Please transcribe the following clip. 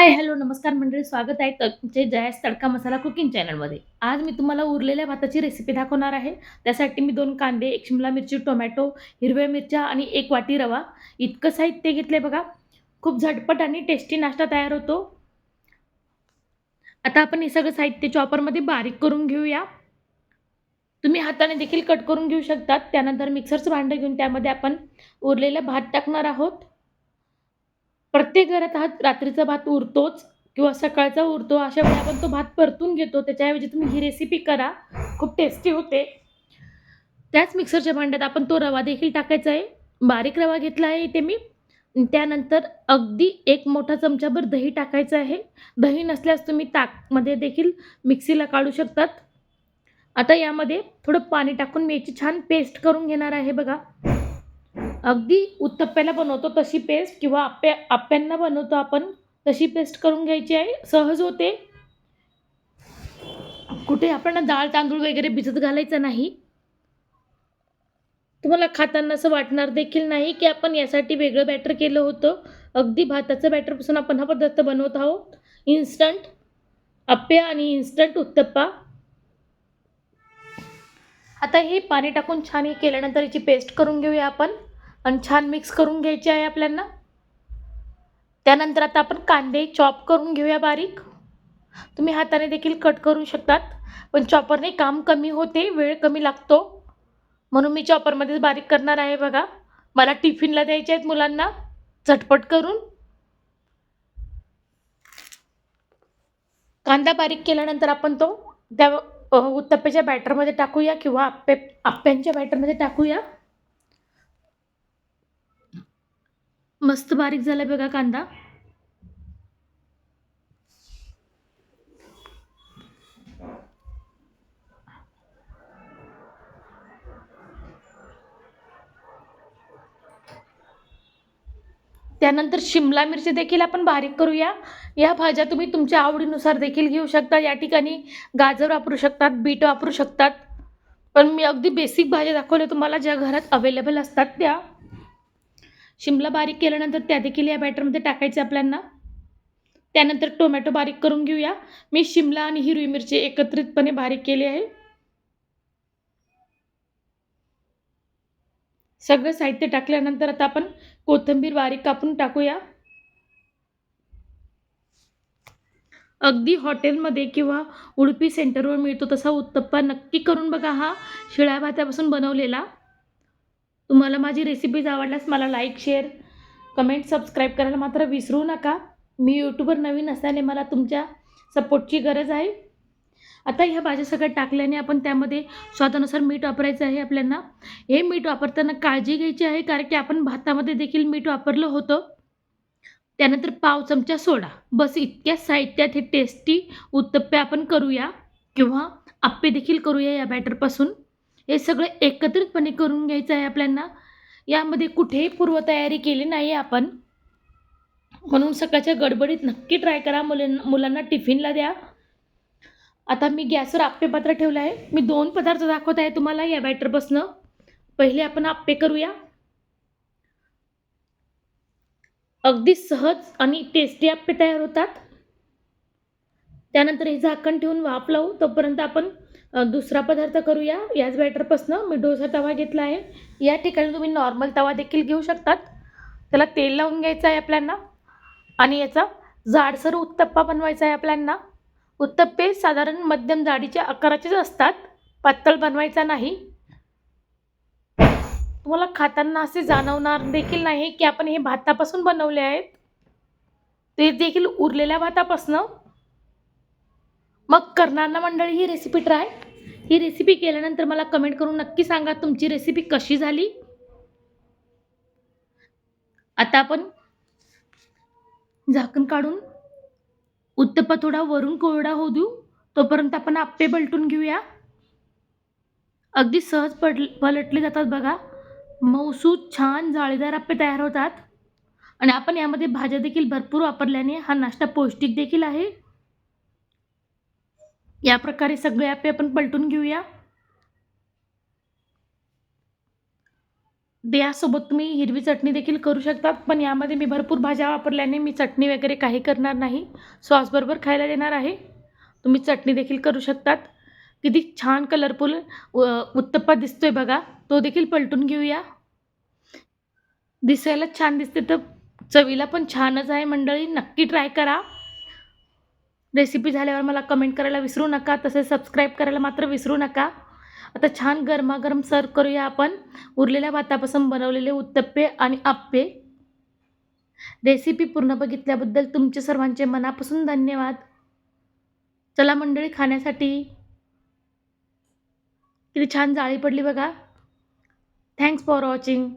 Hi hello नमस्कार मंडळी स्वागत आहे तुमचे जयास तडका मसाला कुकिंग चॅनलमध्ये. आज मी तुम्हाला उरलेल्या भाताची रेसिपी दाखवणार आहे. त्यासाठी मी दोन कांदे एक शिमला मिरची टोमॅटो हिरव्या मिरच्या आणि एक वाटी रवा. इतकं साहित्य घेतले बघा. खूप झटपट आणि टेस्टी नाश्ता तयार होतो. आता आपण हे सगळं साहित्य चॉपरमध्ये बारीक करून घेऊया. तुम्ही हाताने देखील कट करून घेऊ शकतात. त्यानंतर मिक्सरचं भांडं घेऊन त्यामध्ये आपण उरलेला भात टाकणार आहोत. प्रत्येक घरात हा रात्रीचा भात उरतोच किंवा सकाळचा उरतो अशा वेळी आपण तो भात परतून घेतो. त्याच्याऐवजी तुम्ही ही रेसिपी करा. खूप टेस्टी होते. त्याच मिक्सरच्या भांड्यात आपण तो रवा देखील टाकायचा आहे. बारीक रवा घेतला आहे इथे मी. त्यानंतर अगदी एक मोठा चमचाभर दही टाकायचं आहे. दही नसल्यास तुम्ही ताकमध्ये देखील मिक्सीला काढू शकतात. आता यामध्ये थोडं पाणी टाकून मी याची छान पेस्ट करून घेणार आहे बघा. अगदी उत्तप्प्याला बनवतो तशी पेस्ट किंवा आप्या आप्यांना बनवतो आपण तशी पेस्ट करून घ्यायची आहे. सहज होते. कुठे आपण डाळ तांदूळ वगैरे भिजत घालायचं नाही. तुम्हाला खाताना असं वाटणार देखील नाही की आपण यासाठी वेगळं बॅटर केलं होतं. अगदी भाताचं बॅटरपासून आपण हा पदार्थ बनवत आहोत. इन्स्टंट अप्पे आणि इन्स्टंट उत्तप्पा. आता हे पाणी टाकून छान हे केल्यानंतर याची पेस्ट करून घेऊया आपण. आणि छान मिक्स करून घ्यायचे आहे आपल्याला त्यानंतर आता आपण कांदे चॉप करून घेऊया बारीक. तुम्ही हाताने देखील कट करू शकतात. पण चॉपरने काम कमी होते वेळ कमी लागतो. म्हणून मी चॉपरमध्येच बारीक करणार आहे बघा. मला टिफिनला द्यायचे आहेत मुलांना. झटपट करून. कांदा बारीक केल्यानंतर आपण तो त्या उत्तप्प्याच्या बॅटरमध्ये टाकूया किंवा आप्पे आप्प्यांच्या बॅटरमध्ये टाकूया. मस्त बारीक झाला बघा कांदा. त्यानंतर शिमला मिरची देखील आपण बारीक करूया. या भाज्या तुम्ही तुमच्या आवडीनुसार देखील घेऊ शकता. या ठिकाणी गाजर वापरू शकतात बीट वापरू शकतात. पण मी अगदी बेसिक भाज्या दाखवल्या तुम्हाला ज्या घरात अवेलेबल असतात त्या. शिमला बारीक केल्यानंतर त्या देखील या बॅटरमध्ये टाकायचे आपल्यांना. त्यानंतर टोमॅटो बारीक करून घेऊया. मी शिमला आणि हिरवी मिरची एकत्रितपणे बारीक केली आहे. सगळं साहित्य टाकल्यानंतर आता आपण कोथिंबीर बारीक कापून टाकूया. अगदी हॉटेलमध्ये किंवा उडपी सेंटरवर मिळतो तसा उत्तप्पा नक्की करून बघा हा. शिळ्या भात्यापासून बनवलेला. तुम्हाला माझी रेसिपीज आवडल्यास मला लाईक शेअर कमेंट सबस्क्राईब करायला मात्र विसरू नका. मी यूट्यूबवर नवीन असल्याने मला तुमच्या सपोर्टची गरज आहे. आता ह्या भाज्या सगळ्या टाकल्याने आपण त्यामध्ये स्वादानुसार मीठ वापरायचं आहे आपल्याला. हे मीठ वापरताना काळजी घ्यायची आहे कारण की आपण भातामध्ये देखील मीठ वापरलं होतं. त्यानंतर पाव चमचा सोडा. बस इतक्या साहित्यात हे टेस्टी उत्तप्पे आपण करूया किंवा आप्पे देखील करूया या बॅटरपासून हे सगळं एकत्रितपणे करून घ्यायचं आहे आपल्यांना. यामध्ये कुठेही पूर्वतयारी केली नाही आपण. म्हणून सकाळच्या गडबडीत नक्की ट्राय करा. मुलांना मुलांना टिफिनला द्या. आता मी गॅसवर आप्पे पात्र ठेवलं आहे. मी दोन पदार्थ दाखवत आहे तुम्हाला या बॅटरपासनं पहिले आपण आप्पे करूया. अगदी सहज आणि टेस्टी आप्पे तयार होतात. त्यानंतर हे झाकण ठेवून वाफ लावू. तोपर्यंत आपण दुसरा पदार्थ करूया. याच बॅटरपासनं मी डोसा तवा घेतला आहे. या ठिकाणी तुम्ही नॉर्मल तवा देखील घेऊ शकतात. त्याला तेल लावून घ्यायचं आहे आपल्यांना. आणि याचा जाडसर उत्तप्पा बनवायचा आहे आपल्यांना. उत्तप्पे साधारण मध्यम जाडीच्या आकाराचेच असतात. पातळ बनवायचा नाही. तुम्हाला खाताना असे जाणवणार देखील नाही की आपण हे भातापासून बनवले आहेत. ते देखील उरलेल्या भातापासनं. मग करणार ना मंडळी ही रेसिपी ट्राय ही रेसिपी केल्यानंतर मला कमेंट करून नक्की सांगा तुमची रेसिपी कशी झाली. आता आपण झाकण काढून उत्तप्पा थोडा वरून कोरडा होऊ देऊ. तोपर्यंत आपण आप्पे पलटून घेऊया. अगदी सहज पड पलटले जातात बघा. मऊसू छान जाळीदार आप्पे तयार होतात. आणि आपण यामध्ये भाज्या देखील भरपूर वापरल्याने हा नाश्ता पौष्टिक देखील आहे. या प्रकारे सगळे ॲपे आपण पलटून घेऊया. यासोबत तुम्ही हिरवी चटणी देखील करू शकता पण यामध्ये मी भरपूर भाज्या वापरल्याने मी चटणी वगैरे काही करणार नाही. सॉसबरोबर खायला देणार आहे. तुम्ही चटणी देखील करू शकतात. किती छान कलरफुल उत्तप्पा दिसतोय बघा तो देखील पलटून घेऊया. दिसायला छान दिसते तर चवीला पण छानच आहे मंडळी. नक्की ट्राय करा. रेसिपी झाल्यावर मला कमेंट करायला विसरू नका तसेच सबस्क्राईब करायला मात्र विसरू नका. आता छान गरमागरम सर्व करूया आपण. उरलेल्या भातापासून बनवलेले उत्तप्पे आणि आप्पे. रेसिपी पूर्ण बघितल्याबद्दल तुमचे सर्वांचे मनापासून धन्यवाद. चला मंडळी खाण्यासाठी किती छान जाळी पडली बघा. Thanks for watching